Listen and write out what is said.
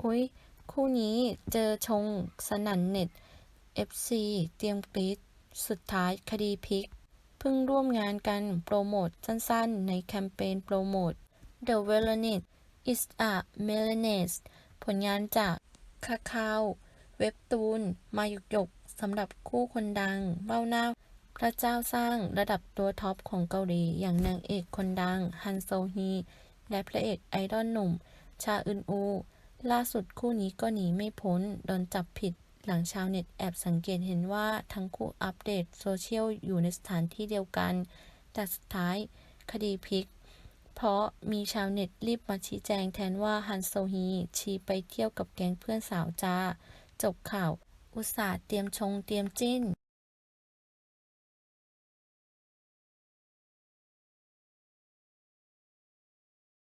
โอ๊ยคู่นี้เจอชงสนันเน็ต FC เตรียมกรีดสุดท้ายคดีพลิก เพิ่งร่วมงานกันโปรโมทสั้นๆ ในแคมเปญโปรโมท The v e l o n i t is a m e l a n e s ผลงานจากคาคาว เว็บตูน มาหยกหยกๆสำหรับคู่คนดัง เบ้าหน้า พระเจ้าสร้างระดับตัวท็อปของเกาหลี อย่างนางเอกคนดัง ฮันโซฮี และพระเอกไอดอลหนุ่ม ชาอึนอู ล่าสุดคู่นี้ก็หนีไม่พ้น โดนจับผิดหลังชาวเน็ตแอบสังเกตเห็นว่าทั้งคู่อัปเดตโซเชียลอยู่ในสถานที่เดียวกัน แต่สุดท้ายคดีพลิก เพราะมีชาวเน็ตรีบมาชี้แจงแทนว่าฮันโซฮีชีไปเที่ยวกับแก๊งเพื่อนสาวจ้า จบข่าว อุตส่าห์เตรียมชงเตรียมจิ้น